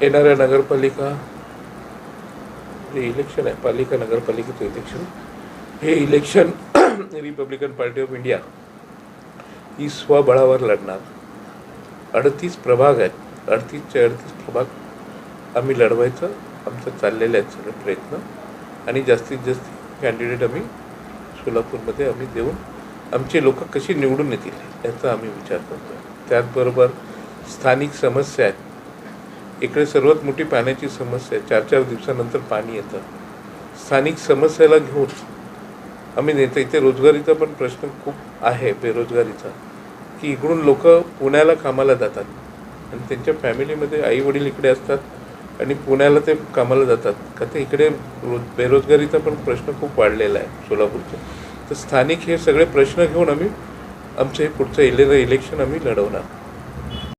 येणाऱ्या नगरपालिका जे इलेक्शन आहे पालिका नगरपालिकेचं इलेक्शन हे election Republican Party of India ही स्वबळावर लढणार. अडतीस प्रभाग आहेत. अडतीसचे अडतीस प्रभाग आम्ही लढवायचं आमचं चाललेलं आहेत सगळे प्रयत्न. आणि जास्तीत जास्त कॅन्डिडेट आम्ही सोलापूरमध्ये आम्ही देऊन आमचे लोक कशी निवडून येतील याचा आम्ही विचार करतो त्याचबरोबर स्थानिक समस्या आहेत. इकडे सर्वात मोठी पाण्याची समस्या आहे. चार चार दिवसानंतर पाणी येतं. स्थानिक समस्याला घेऊन आम्ही नेते इथे रोजगारीचा पण प्रश्न खूप आहे बेरोजगारीचा. की इकडून लोक पुण्याला कामाला जातात. आणि त्यांच्या फॅमिलीमध्ये आई वडील इकडे असतात आणि पुण्याला ते कामाला जातात. का ते इकडे रोज बेरोजगारीचा पण प्रश्न खूप वाढलेला आहे सोलापूरचा तर स्थानिक हे सगळे प्रश्न घेऊन आम्ही आमचं हे पुढचं इले इलेक्शन आम्ही लढवणार.